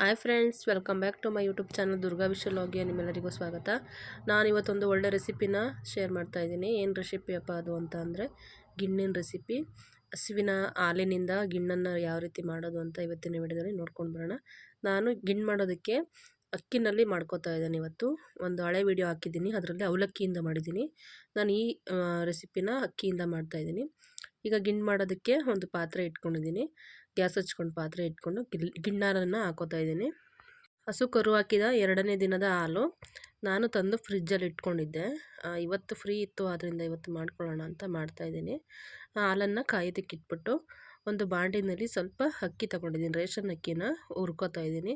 Hi friends, welcome back to my YouTube channel Durga ವಿಶ್ವಲೋಗಿಯ ನಿಮ್ಮೆಲ್ಲರಿಗೂ ಸ್ವಾಗತ. ನಾನು ಇವತ್ತೊಂದು ಒಳ್ಳೆ ರೆಸಿಪಿನ ಶೇರ್ ಮಾಡ್ತಾ ಇದ್ದೀನಿ. ಏನು ರೆಸಿಪಿ ಅಪ್ಪ ಅದು ಅಂತ ಅಂದರೆ ಗಿಣ್ಣಿನ ರೆಸಿಪಿ. ಹಸುವಿನ ಹಾಲಿನಿಂದ ಗಿಣ್ಣನ್ನು ಯಾವ ರೀತಿ ಮಾಡೋದು ಅಂತ ಇವತ್ತಿನ ವಿಡಿಯೋದಲ್ಲಿ ನೋಡ್ಕೊಂಡು ಬರೋಣ. ನಾನು ಗಿಣ್ಣು ಮಾಡೋದಕ್ಕೆ ಅಕ್ಕಿನಲ್ಲಿ ಮಾಡ್ಕೋತಾ ಇದ್ದೇನೆ ಇವತ್ತು. ಒಂದು ಹಳೆ ವಿಡಿಯೋ ಹಾಕಿದ್ದೀನಿ. ಅದರಲ್ಲಿ ಅವಲಕ್ಕಿಯಿಂದ ಮಾಡಿದ್ದೀನಿ. ನಾನು ಈ ರೆಸಿಪಿನ ಅಕ್ಕಿಯಿಂದ ಮಾಡ್ತಾಯಿದ್ದೀನಿ ಈಗ ಗಿಣ್ಣು ಮಾಡೋದಕ್ಕೆ ಒಂದು ಪಾತ್ರೆ ಇಟ್ಕೊಂಡಿದ್ದೀನಿ. ಗ್ಯಾಸ್ ಹಚ್ಕೊಂಡು ಪಾತ್ರೆ ಇಟ್ಕೊಂಡು ಗಿಲ್, ಗಿಣ್ಣಾರನ್ನು ಹಾಕೋತಾ ಇದ್ದೀನಿ. ಹಸು ಕರು ಹಾಕಿದ ಎರಡನೇ ದಿನದ ಹಾಲು ನಾನು ತಂದು ಫ್ರಿಜ್ಜಲ್ಲಿ ಇಟ್ಕೊಂಡಿದ್ದೆ. ಇವತ್ತು ಫ್ರೀ ಇತ್ತು ಆದ್ದರಿಂದ ಇವತ್ತು ಮಾಡ್ಕೊಳ್ಳೋಣ ಅಂತ ಮಾಡ್ತಾಯಿದ್ದೀನಿ ಹಾಲನ್ನು ಕಾಯೋದಕ್ಕೆ ಇಟ್ಬಿಟ್ಟು ಒಂದು ಬಾಂಡಿನಲ್ಲಿ ಸ್ವಲ್ಪ ಅಕ್ಕಿ ತಗೊಂಡಿದ್ದೀನಿ. ರೇಷನ್ ಅಕ್ಕಿನ ಹುರ್ಕೊತಾ ಇದ್ದೀನಿ.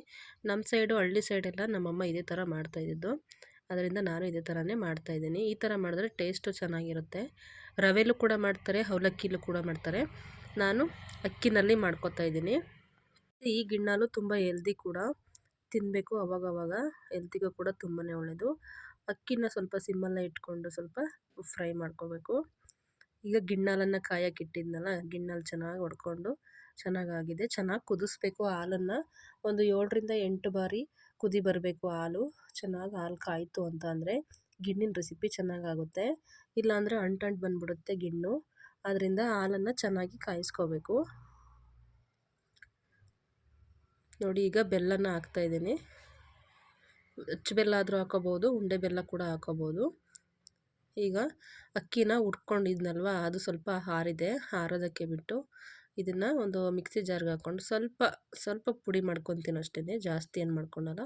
ನಮ್ಮ ಸೈಡು, ಹಳ್ಳಿ ಸೈಡೆಲ್ಲ ನಮ್ಮಮ್ಮ ಇದೇ ಥರ ಮಾಡ್ತಾಯಿದ್ದು ಅದರಿಂದ ನಾನು ಇದೇ ಥರನೇ ಮಾಡ್ತಾಯಿದ್ದೀನಿ ಈ ಥರ ಮಾಡಿದ್ರೆ ಟೇಸ್ಟು ಚೆನ್ನಾಗಿರುತ್ತೆ. ರವೆಲೂ ಕೂಡ ಮಾಡ್ತಾರೆ, ಅವಲಕ್ಕಿಲೂ ಕೂಡ ಮಾಡ್ತಾರೆ. ನಾನು ಅಕ್ಕಿನಲ್ಲಿ ಮಾಡ್ಕೊತಾ ಇದ್ದೀನಿ. ಈ ಗಿಣ್ಣಾಲು ತುಂಬ ಹೆಲ್ದಿ ಕೂಡ. ತಿನ್ನಬೇಕು ಅವಾಗವಾಗ. ಹೆಲ್ತಿಗೂ ಕೂಡ ತುಂಬಾ ಒಳ್ಳೆಯದು ಅಕ್ಕಿನ ಸ್ವಲ್ಪ ಸಿಮ್ಮಲ್ಲೇ ಇಟ್ಕೊಂಡು ಸ್ವಲ್ಪ ಫ್ರೈ ಮಾಡ್ಕೋಬೇಕು. ಈಗ ಗಿಣ್ಣಾಲನ್ನು ಕಾಯಕ್ಕೆ ಇಟ್ಟಿದ್ನಲ್ಲ ಗಿಣ್ಣಲ್ಲಿ ಚೆನ್ನಾಗಿ ಹೊಡ್ಕೊಂಡು ಚೆನ್ನಾಗಾಗಿದೆ. ಚೆನ್ನಾಗಿ ಕುದಿಸ್ಬೇಕು ಹಾಲನ್ನು. ಒಂದು ಏಳರಿಂದ ಎಂಟು ಬಾರಿ ಕುದಿ ಬರಬೇಕು ಹಾಲು. ಚೆನ್ನಾಗಿ ಹಾಲು ಕಾಯಿತು ಅಂತ ಅಂದರೆ ಗಿಣ್ಣಿನ ರೆಸಿಪಿ ಚೆನ್ನಾಗಾಗುತ್ತೆ. ಇಲ್ಲಾಂದರೆ ಅಂಟಂಟು ಬಂದ್ಬಿಡುತ್ತೆ ಗಿಣ್ಣು. ಅದರಿಂದ ಹಾಲನ್ನು ಚೆನ್ನಾಗಿ ಕಾಯಿಸ್ಕೋಬೇಕು. ನೋಡಿ, ಈಗ ಬೆಲ್ಲನ ಹಾಕ್ತಾಯಿದ್ದೀನಿ ಬೆಲ್ಲ ಆದರೂ ಹಾಕೋಬೋದು, ಉಂಡೆ ಬೆಲ್ಲ ಕೂಡ ಹಾಕೋಬೋದು. ಈಗ ಅಕ್ಕಿನ ಉಟ್ಕೊಂಡಿದ್ನಲ್ವ, ಅದು ಸ್ವಲ್ಪ ಹಾರಿದೆ, ಹಾರೋದಕ್ಕೆ ಬಿಟ್ಟು ಇದನ್ನು ಒಂದು ಮಿಕ್ಸಿ ಜಾರ್ಗೆ ಹಾಕ್ಕೊಂಡು ಸ್ವಲ್ಪ ಸ್ವಲ್ಪ ಪುಡಿ ಮಾಡ್ಕೊತೀನಿ ಅಷ್ಟೇ ಜಾಸ್ತಿ ಏನು ಮಾಡ್ಕೊಳಲ್ಲ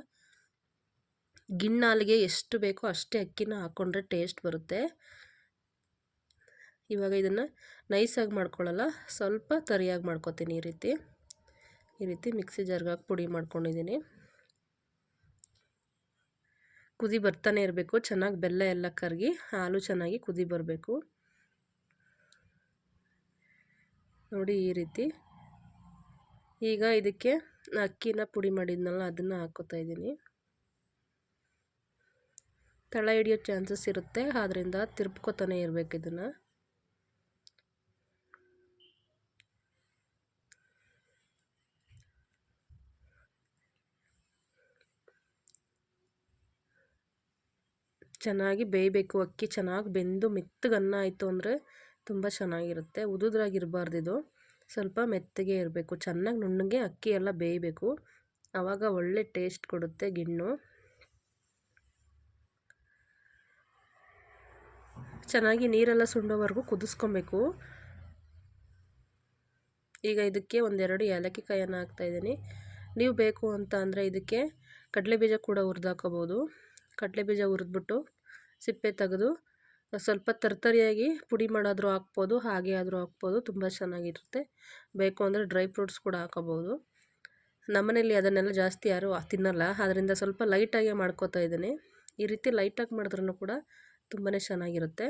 ಗಿಣ್ಣಾಲಿಗೆ ಎಷ್ಟು ಬೇಕೋ ಅಷ್ಟೇ ಅಕ್ಕಿನ ಹಾಕ್ಕೊಂಡ್ರೆ ಟೇಸ್ಟ್ ಬರುತ್ತೆ. ಇವಾಗ ಇದನ್ನು ನೈಸಾಗಿ ಮಾಡ್ಕೊಳ್ಳಲ್ಲ, ಸ್ವಲ್ಪ ತರಿಯಾಗಿ ಮಾಡ್ಕೋತೀನಿ ಈ ರೀತಿ. ಈ ರೀತಿ ಮಿಕ್ಸಿ ಜಾರ್ಗೆ ಹಾಕಿ ಪುಡಿ ಮಾಡ್ಕೊಂಡಿದ್ದೀನಿ. ಕುದಿ ಬರ್ತಾನೆ ಇರಬೇಕು. ಚೆನ್ನಾಗಿ ಬೆಲ್ಲ ಎಲ್ಲ ಕರಗಿ ಹಾಲು ಚೆನ್ನಾಗಿ ಕುದಿ ಬರಬೇಕು. ನೋಡಿ ಈ ರೀತಿ. ಈಗ ಇದಕ್ಕೆ ಅಕ್ಕಿನ ಪುಡಿ ಮಾಡಿದ್ನಲ್ಲ, ಅದನ್ನು ಹಾಕೋತಾ ಇದ್ದೀನಿ. ತಳ ಹಿಡಿಯೋ ಚಾನ್ಸಸ್ ಇರುತ್ತೆ. ಆದ್ದರಿಂದ ತಿರುಪ್ಕೊತಾನೆ ಇರಬೇಕು ಇದನ್ನು. ಚೆನ್ನಾಗಿ ಬೇಯಬೇಕು, ಅಕ್ಕಿ ಚೆನ್ನಾಗಿ ಬೆಂದು ಮೆತ್ತಗೆ ಅನ್ನ ಆಯಿತು ಅಂದರೆ ತುಂಬ ಚೆನ್ನಾಗಿರುತ್ತೆ. ಉದುದ್ರಾಗಿರಬಾರ್ದು ಇದು. ಸ್ವಲ್ಪ ಮೆತ್ತಗೆ ಇರಬೇಕು. ಚೆನ್ನಾಗಿ ನುಣ್ಣಗೆ ಅಕ್ಕಿ ಎಲ್ಲ ಬೇಯಬೇಕು. ಆವಾಗ ಒಳ್ಳೆ ಟೇಸ್ಟ್ ಕೊಡುತ್ತೆ ಗಿಣ್ಣು. ಚೆನ್ನಾಗಿ ನೀರೆಲ್ಲ ಸುಂಡೋವರೆಗೂ ಕುದಿಸ್ಕೊಬೇಕು. ಈಗ ಇದಕ್ಕೆ ಒಂದೆರಡು ಏಲಕ್ಕಿ ಕಾಯನ್ನು ಹಾಕ್ತಾಯಿದ್ದೀನಿ ನೀವು ಬೇಕು ಅಂತ ಅಂದರೆ ಇದಕ್ಕೆ ಕಡಲೆ ಬೀಜ ಕೂಡ ಹುರಿದಾಕೋಬೋದು ಕಡಲೆ ಬೀಜ ಹುರಿದ್ಬಿಟ್ಟು ಸಿಪ್ಪೆ ತೆಗೆದು, ಸ್ವಲ್ಪ ತರ್ತರಿಯಾಗಿ ಪುಡಿ ಮಾಡಾದರೂ ಹಾಕ್ಬೋದು, ಹಾಗೆ ಆದರೂ ಹಾಕ್ಬೋದು, ತುಂಬ ಚೆನ್ನಾಗಿರುತ್ತೆ. ಬೇಕು ಅಂದರೆ ಡ್ರೈ ಫ್ರೂಟ್ಸ್ ಕೂಡ ಹಾಕೋಬೋದು ನಮ್ಮನೇಲಿ ಅದನ್ನೆಲ್ಲ ಜಾಸ್ತಿ ಯಾರು ತಿನ್ನಲ್ಲ ಅದರಿಂದ ಸ್ವಲ್ಪ ಲೈಟಾಗಿ ಮಾಡ್ಕೋತಾ ಇದ್ದೀನಿ. ಈ ರೀತಿ ಲೈಟಾಗಿ ಮಾಡಿದ್ರೂ ಕೂಡ ತುಂಬಾ ಚೆನ್ನಾಗಿರುತ್ತೆ.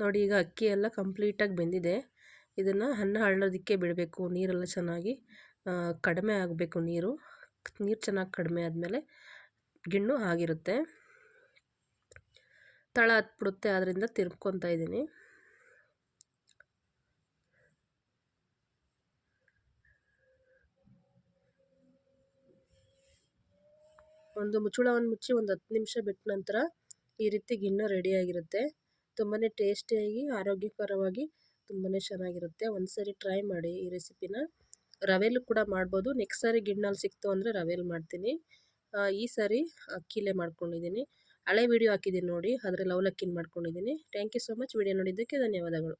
ನೋಡಿ, ಈಗ ಅಕ್ಕಿ ಎಲ್ಲ ಕಂಪ್ಲೀಟಾಗಿ ಬೆಂದಿದೆ. ಇದನ್ನು ಅನ್ನ ಹಳ್ಳೋದಕ್ಕೆ ಬಿಡಬೇಕು, ನೀರೆಲ್ಲ ಚೆನ್ನಾಗಿ ಕಡಿಮೆ ಆಗಬೇಕು ನೀರು. ನೀರು ಚೆನ್ನಾಗಿ ಕಡಿಮೆ ಆದಮೇಲೆ ಗಿಣ್ಣು ಆಗಿರುತ್ತೆ. ತಳ ಹತ್ಬಿಡುತ್ತೆ ಆದ್ದರಿಂದ ತಿರ್ಕೊತಾ ಇದ್ದೀನಿ. ಒಂದು ಮುಚ್ಚಳವನ್ನು ಮುಚ್ಚಿ ಒಂದು ಹತ್ತು ನಿಮಿಷ ಬಿಟ್ಟ ನಂತರ ಈ ರೀತಿ ಗಿಣ್ಣು ರೆಡಿಯಾಗಿರುತ್ತೆ. ತುಂಬಾ ಟೇಸ್ಟಿಯಾಗಿ, ಆರೋಗ್ಯಕರವಾಗಿ ತುಂಬಾ ಚೆನ್ನಾಗಿರುತ್ತೆ. ಒಂದು ಸರಿ ಟ್ರೈ ಮಾಡಿ ಈ ರೆಸಿಪಿನ. ರವೆಲು ಕೂಡ ಮಾಡ್ಬೋದು. ನೆಕ್ಸ್ಟ್ ಸಾರಿ ಗಿಣ್ಣಲ್ಲಿ ಸಿಕ್ತು ಅಂದರೆ ರವೆಲ್ ಮಾಡ್ತೀನಿ. ಈ ಸಾರಿ ಅಕ್ಕಿಲೇ ಮಾಡ್ಕೊಂಡಿದ್ದೀನಿ. ಹಳೆ ವಿಡಿಯೋ ಹಾಕಿದ್ದೀನಿ ನೋಡಿ ಅದರಲ್ಲಿ ಅವಲಕ್ಕಿನ ಮಾಡ್ಕೊಂಡಿದ್ದೀನಿ thank you so much video ನೋಡಿದ್ದಕ್ಕೆ ಧನ್ಯವಾದಗಳು.